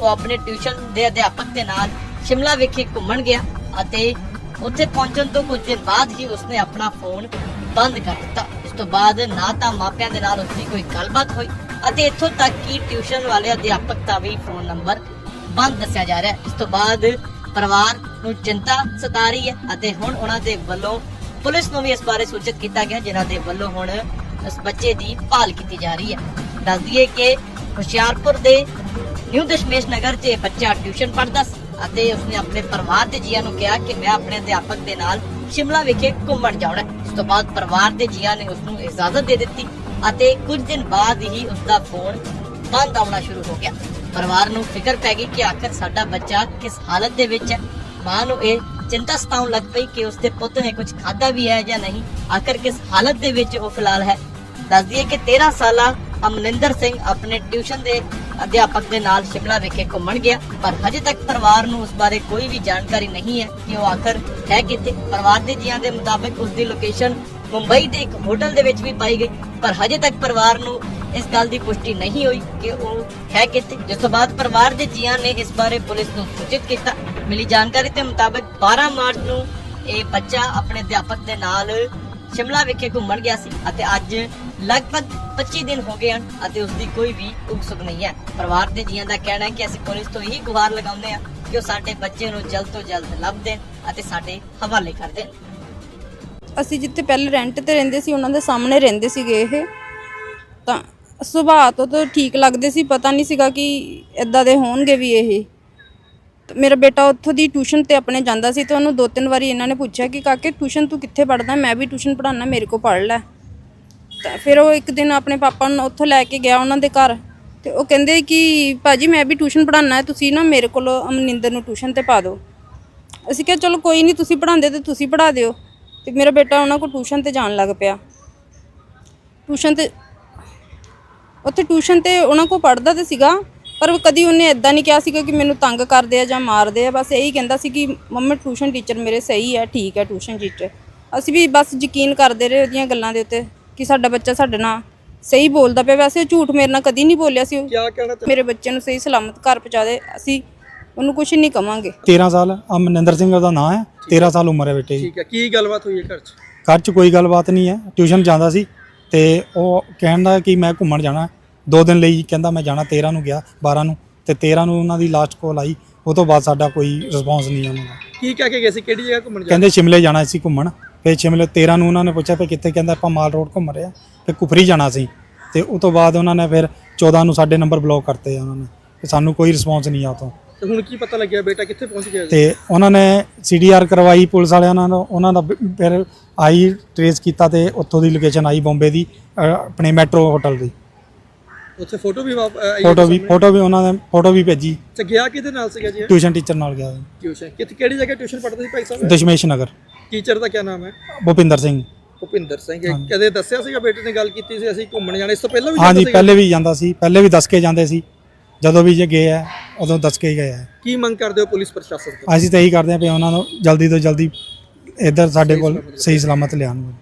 ਉਹ ਆਪਣੇ ਟਿਊਸ਼ਨ ਦੇ ਅਧਿਆਪਕ ਦੇ ਨਾਲ ਸ਼ਿਮਲਾ ਵਿਖੇ ਘੁੰਮਣ ਗਿਆ ਅਤੇ ਉੱਥੇ ਪਹੁੰਚਣ ਤੋਂ ਕੁਝ ਦਿਨ ਬਾਅਦ ਹੀ ਉਸਨੇ ਆਪਣਾ ਫੋਨ ਬੰਦ ਕਰ ਦਿੱਤਾ। ਇਸ ਤੋਂ ਬਾਅਦ ਨਾ ਤਾਂ ਮਾਪਿਆਂ ਦੇ ਨਾਲ ਉਸਦੀ ਕੋਈ ਗੱਲਬਾਤ ਹੋਈ ਅਤੇ ਇੱਥੋਂ ਤੱਕ ਕਿ ਟਿਊਸ਼ਨ ਵਾਲੇ ਅਧਿਆਪਕ ਦਾ ਵੀ ਫੋਨ ਨੰਬਰ ਬੰਦ ਦੱਸਿਆ ਜਾ ਰਿਹਾ ਹੈ। ਇਸ ਤੋਂ ਬਾਅਦ ਪਰਿਵਾਰ ਨੂੰ ਚਿੰਤਾ ਸਤਾ ਰਹੀ ਹੈ ਅਤੇ ਹੁਣ ਉਹਨਾਂ ਦੇ ਵੱਲੋਂ ਪੁਲਿਸ ਨੂੰ ਵੀ ਇਸ ਬਾਰੇ ਸੂਚਿਤ ਕੀਤਾ ਗਿਆ, ਜਿਨ੍ਹਾਂ ਦੇ ਵੱਲੋਂ ਹੁਣ ਇਸ ਬੱਚੇ ਦੀ ਭਾਲ ਕੀਤੀ ਜਾ ਰਹੀ ਹੈ। ਦੱਸ ਦਈਏ ਕਿ ਹੁਸ਼ਿਆਰਪੁਰ ਦੇ ਨਿਊ ਦਸ਼ਮੇਸ਼ ਨਗਰ 'ਚ ਇਹ ਬੱਚਾ ਟਿਊਸ਼ਨ ਪੜ੍ਹਦਾ ਸੀ ਅਤੇ ਉਸਨੇ ਆਪਣੇ ਪਰਿਵਾਰ ਦੇ ਜੀਆਂ ਨੂੰ ਕਿਹਾ ਕਿ ਮੈਂ ਆਪਣੇ ਅਧਿਆਪਕ ਦੇ ਨਾਲ ਸ਼ਿਮਲਾ ਵਿਖੇ ਘੁੰਮਣ ਜਾਣਾ ਇਸ ਤੋਂ ਬਾਅਦ ਪਰਿਵਾਰ ਦੇ ਜੀਆਂ ਨੇ ਉਸਨੂੰ ਇਜਾਜ਼ਤ ਦੇ ਦਿੱਤੀ ਅਤੇ ਕੁਝ ਦਿਨ ਬਾਅਦ ਹੀ ਉਸਦਾ ਫੋਨ ਬੰਦ ਆਉਣਾ ਸ਼ੁਰੂ ਹੋ ਗਿਆ। ਪਰਿਵਾਰ ਨੂੰ ਫਿਕਰ ਪੈ ਗਈ ਕਿ ਆਖਰ ਸਾਡਾ ਬੱਚਾ ਕਿਸ ਹਾਲਤ ਦੇ ਵਿੱਚ ਹੈ। ਮਾਂ ਨੂੰ ਇਹ ਚਿੰਤਾ ਸਤਾਉਣ ਲੱਗ ਪਈ ਕਿ ਉਸਦੇ ਪੁੱਤ ਨੇ ਕੁਝ ਖਾਦਾ ਵੀ ਹੈ ਜਾਂ ਨਹੀਂ। ਆਖਰ ਕਿਸ ਹਾਲਤ ਦੇ ਵਿੱਚ ਉਹ ਫਿਲਹਾਲ ਹੈ? ਦੱਸ ਦਈਏ ਕਿ 13 ਸਾਲਾ ਅਮਨਿੰਦਰ ਸਿੰਘ ਆਪਣੇ ਟਿਊਸ਼ਨ ਦੇ ਅਧਿਆਪਕ ਦੇ ਨਾਲ ਸ਼ਿਮਲਾ ਵਿਖੇ ਘੁੰਮਣ ਗਿਆ, ਪਰ ਹਜੇ ਤੱਕ ਪਰਿਵਾਰ ਨੂੰ ਉਸ ਬਾਰੇ ਕੋਈ ਵੀ ਜਾਣਕਾਰੀ ਨਹੀਂ ਹੈ ਕਿ ਉਹ ਆਖਰ ਹੈ ਕਿੱਥੇ। ਪਰਿਵਾਰ ਦੇ ਜੀਆਂ ਦੇ ਮੁਤਾਬਕ ਉਸ ਦੀ ਲੋਕੇਸ਼ਨ ਮੁੰਬਈ ਦੇ ਇੱਕ ਹੋਟਲ ਦੇ ਵਿੱਚ ਵੀ ਪਾਈ ਗਈ, ਪਰ ਹਜੇ ਤੱਕ ਪਰਿਵਾਰ ਨੂੰ ਇਸ ਗੱਲ ਦੀ ਪੁਸ਼ਟੀ ਨਹੀਂ ਹੋਈ ਕਿ ਉਹ ਹੈ ਕਿੱਥੇ। ਜਿਸ ਤੋਂ ਬਾਅਦ ਪਰਿਵਾਰ ਦੇ ਜੀਆਂ ਨੇ ਇਸ ਬਾਰੇ ਪੁਲਿਸ ਨੂੰ ਸੂਚਿਤ ਕੀਤਾ। ਮਿਲੀ ਜਾਣਕਾਰੀ ਦੇ ਮੁਤਾਬਕ 12 ਮਾਰਚ ਨੂੰ ਇਹ ਬੱਚਾ ਆਪਣੇ ਅਧਿਆਪਕ ਦੇ ਨਾਲ ਸ਼ਿਮਲਾ ਵਿਖੇ ਘੁੰਮਣ ਗਿਆ ਸੀ ਅਤੇ ਅੱਜ ਲਗਭਗ 25 ਦਿਨ ਹੋ ਗਏ ਹਨ ਅਤੇ ਉਸ ਦੀ ਕੋਈ ਵੀ ਉਕਸੁਕ ਨਹੀਂ ਹੈ। ਪਰਿਵਾਰ ਦੇ ਜੀਆਂ ਦਾ ਕਹਿਣਾ ਹੈ ਕਿ ਅਸੀਂ ਪੁਲਿਸ ਤੋਂ ਇਹੀ ਗੁਹਾਰ ਲਗਾਉਂਦੇ ਹਾਂ ਕਿ ਉਹ ਸਾਡੇ ਬੱਚੇ ਨੂੰ ਜਲਦ ਤੋਂ ਜਲਦ ਲੱਭ ਦੇਣ ਅਤੇ ਸਾਡੇ ਹਵਾਲੇ ਕਰ ਦੇਣ। ਅਸੀਂ ਜਿੱਥੇ ਪਹਿਲੇ ਰੈਂਟ ਤੇ ਰਹਿੰਦੇ ਸੀ, ਉਹਨਾਂ ਦੇ ਸਾਹਮਣੇ ਰਹਿੰਦੇ ਸੀਗੇ ਇਹ। ਤਾਂ ਸੁਭਾਅ ਤੋਂ ਤਾਂ ਠੀਕ ਲੱਗਦੇ ਸੀ, ਪਤਾ ਨਹੀਂ ਸੀਗਾ ਕਿ ਇਦਾਂ ਦੇ ਹੋਣਗੇ ਵੀ ਇਹ। ਮੇਰਾ ਬੇਟਾ ਉੱਥੋਂ ਦੀ ਟਿਊਸ਼ਨ ਤੇ ਆਪਣੇ ਜਾਂਦਾ ਸੀ ਤੇ ਉਹਨੂੰ ਦੋ ਤਿੰਨ ਵਾਰੀ ਇਹਨਾਂ ਨੇ ਪੁੱਛਿਆ ਕਿ ਕਾਕੇ ਟਿਊਸ਼ਨ ਤੂੰ ਕਿੱਥੇ ਪੜਦਾ ਮੈਂ ਵੀ ਟਿਊਸ਼ਨ ਪੜਾਉਣਾ ਮੇਰੇ ਕੋਲ ਪੜ ਲੈ। ਤਾਂ ਫਿਰ ਉਹ ਇੱਕ ਦਿਨ ਆਪਣੇ ਪਾਪਾ ਨੂੰ ਉੱਥੋਂ ਲੈ ਕੇ ਗਿਆ ਉਹਨਾਂ ਦੇ ਘਰ ਤੇ ਉਹ ਕਹਿੰਦੇ ਕਿ ਭਾਜੀ ਮੈਂ ਵੀ ਟਿਊਸ਼ਨ ਪੜਾਉਣਾ ਹੈ ਤੁਸੀਂ ਨਾ ਮੇਰੇ ਕੋਲ ਅਮਨਿੰਦਰ ਨੂੰ ਟਿਊਸ਼ਨ ਤੇ ਪਾ ਦਿਓ। ਅਸੀਂ ਕਿਹਾ, ਚਲੋ ਕੋਈ ਨਹੀਂ ਤੁਸੀਂ ਪੜਾਉਂਦੇ ਤੇ ਤੁਸੀਂ ਪੜਾ ਦਿਓ। ਤੇ ਮੇਰਾ ਬੇਟਾ ਉਹਨਾਂ ਕੋਲ ਟਿਊਸ਼ਨ ਤੇ ਜਾਣ ਲੱਗ ਪਿਆ। ਟਿਊਸ਼ਨ ਤੇ, ਉੱਥੇ ਟਿਊਸ਼ਨ ਤੇ ਉਹਨਾਂ ਕੋਲ ਪੜਦਾ ਤੇ ਸੀਗਾ। ਪਰ ਕਦੀ ਉਹਨੇ ਇਦਾਂ ਨਹੀਂ ਕਿਹਾ ਸੀਗਾ ਕਿ ਮੈਨੂੰ ਤੰਗ ਕਰਦੇ ਆ ਜਾਂ ਮਾਰਦੇ ਆ ਬਸ ਇਹੀ ਕਹਿੰਦਾ ਸੀ ਕਿ ਮੰਮਾ ਟਿਊਸ਼ਨ ਟੀਚਰ ਮੇਰੇ ਸਹੀ ਹੈ ਠੀਕ ਹੈ ਟਿਊਸ਼ਨ ਟੀਚਰ। ਅਸੀਂ ਵੀ ਬਸ ਯਕੀਨ ਕਰਦੇ ਰਹੇ ਉਹਦੀਆਂ ਗੱਲਾਂ ਦੇ ਉੱਤੇ ਕਿ ਸਾਡਾ ਬੱਚਾ ਸਾਡੇ ਨਾਲ ਸਹੀ ਬੋਲਦਾ ਪਿਆ। ਵੈਸੇ ਉਹ ਝੂਠ ਮੇਰੇ ਨਾਲ ਕਦੀ ਨਹੀਂ ਬੋਲਿਆ ਸੀ। ਕਹਿਣਾ ਚਾਹੁੰਦੇ? ਮੇਰੇ ਬੱਚੇ ਨੂੰ ਸਹੀ ਸਲਾਮਤ ਘਰ ਪਹੁੰਚਾ ਦੇ ਅਸੀਂ ਉਹਨੂੰ ਕੁਝ ਨਹੀਂ ਕਵਾਂਗੇ। 13 ਸਾਲ ਅਮਨਿੰਦਰ ਸਿੰਘ ਉਹਦਾ ਨਾਂ ਹੈ 13 ਸਾਲ ਉਮਰ ਹੈ ਬੇਟੇ ਦੀ। ਠੀਕ ਹੈ ਕੀ ਗੱਲਬਾਤ ਹੋਈ ਹੈ ਘਰ 'ਚ? ਘਰ 'ਚ ਕੋਈ ਗੱਲਬਾਤ ਨਹੀਂ ਹੈ ਟਿਊਸ਼ਨ ਜਾਂਦਾ ਸੀ ਤੇ ਉਹ ਕਹਿੰਦਾ ਕਿ ਮੈਂ ਘੁੰਮਣ ਜਾਣਾ ਦੋ ਦਿਨ ਲਈ ਕਹਿੰਦਾ ਮੈਂ ਜਾਣਾ 13 ਨੂੰ ਗਿਆ 12 ਨੂੰ ਤੇ 13 ਨੂੰ ਉਹਨਾਂ ਦੀ ਲਾਸਟ ਕਾਲ ਆਈ ਉਹ ਤੋਂ ਬਾਅਦ ਸਾਡਾ ਕੋਈ ਰਿਸਪੌਂਸ ਨਹੀਂ ਉਹਨਾਂ ਦਾ ਕੀ ਕਹਿ ਕੇ ਗਏ ਸੀ? ਕਿਹੜੀ ਜਗ੍ਹਾ ਘੁੰਮਣ ਜਾ ਕਹਿੰਦੇ ਸ਼ਿਮਲੇ ਜਾਣਾ ਸੀ ਘੁੰਮਣ ਫਿਰ ਸ਼ਿਮਲੇ 13 ਨੂੰ ਉਹਨਾਂ ਨੇ ਪੁੱਛਿਆ ਕਿ ਕਿੱਥੇ ਕਹਿੰਦਾ ਆਪਾਂ ਮਾਲ ਰੋਡ ਘੁੰਮ ਰਹੇ ਆ ਫਿਰ ਕੁਫਰੀ ਜਾਣਾ ਸੀ ਤੇ ਉਸ ਤੋਂ ਬਾਅਦ ਉਹਨਾਂ ਨੇ ਫਿਰ 14 ਨੂੰ ਸਾਡੇ ਨੰਬਰ ਬਲੌਕ ਕਰਤੇ ਆ ਉਹਨਾਂ ਨੇ ਤੇ ਸਾਨੂੰ ਕੋਈ ਰਿਸਪੌਂਸ ਨਹੀਂ ਆ ਉਹ ਤੋਂ ਤੇ ਹੁਣ ਕੀ ਪਤਾ ਲੱਗਿਆ ਬੇਟਾ ਕਿੱਥੇ ਪਹੁੰਚ ਗਿਆ ਜੀ? ਤੇ ਉਹਨਾਂ ਨੇ ਸੀਡੀਆਰ ਕਰਵਾਈ ਪੁਲਿਸ ਵਾਲਿਆਂ ਨਾਲ ਉਹਨਾਂ ਦਾ ਫਿਰ ਆਈ ਟ੍ਰੇਸ ਕੀਤਾ ਤੇ ਉੱਥੋਂ ਦੀ ਲੋਕੇਸ਼ਨ ਆਈ ਬੰਬੇ ਦੀ ਅ, ਆਪਣੇ ਮੈਟਰੋ ਹੋਟਲ ਦੀ। ਉੱਥੇ ਫੋਟੋ ਵੀ ਵਾਪ- ਆਈ ਫੋਟੋ ਵੀ। ਫੋਟੋ ਵੀ ਉਹਨਾਂ ਨੇ ਫੋਟੋ ਵੀ ਭੇਜੀ। ਤੇ ਗਿਆ ਕਿਹਦੇ ਨਾਲ ਸੀਗਾ ਜੀ ਟਿਊਸ਼ਨ ਟੀਚਰ ਨਾਲ ਗਿਆ ਟਿਊਸ਼ਨ। ਕਿੱਥੇ ਕਿਹੜੀ ਜਗ੍ਹਾ ਟਿਊਸ਼ਨ ਪੜ੍ਹਦੇ ਸੀ ਭਾਈ ਸਾਹਿਬ? ਦਸ਼ਮੇਸ਼ ਨਗਰ। ਟੀਚਰ ਦਾ ਕੀ ਨਾਮ ਹੈ? ਭੁਪਿੰਦਰ ਸਿੰਘ। ਭੁਪਿੰਦਰ ਸਿੰਘ। ਕਦੇ ਦੱਸਿਆ ਸੀਗਾ ਬੇਟੇ ਨੇ ਗੱਲ ਕੀਤੀ ਸੀ ਅਸੀਂ ਘੁੰਮਣ ਜਾਣਾ ਇਸ ਤੋਂ ਪਹਿਲਾਂ ਵੀ ਜਾਂਦਾ ਹਾਂਜੀ ਸੀਗਾ? ਪਹਿਲੇ ਵੀ ਜਾਂਦਾ ਸੀ ਪਹਿਲੇ ਵੀ ਦੱਸ ਕੇ ਜਾਂਦੇ ਸੀ। ਜਦੋਂ ਵੀ ਜੇ ਗਏ ਆ ਉਦੋਂ ਦੱਸ ਕੇ ਹੀ ਗਏ ਆ। ਕੀ ਮੰਗ ਕਰਦੇ ਹੋ ਪੁਲਿਸ ਪ੍ਰਸ਼ਾਸਨ ਤੋਂ? ਅਸੀਂ ਤਾਂ ਇਹੀ ਕਰਦੇ ਆ ਵੀ ਉਹਨਾਂ ਨੂੰ ਜਲਦੀ ਤੋਂ ਜਲਦੀ ਇੱਧਰ ਸਾਡੇ ਕੋਲ ਸਹੀ ਸਲਾਮਤ ਲਿਆਉਣ।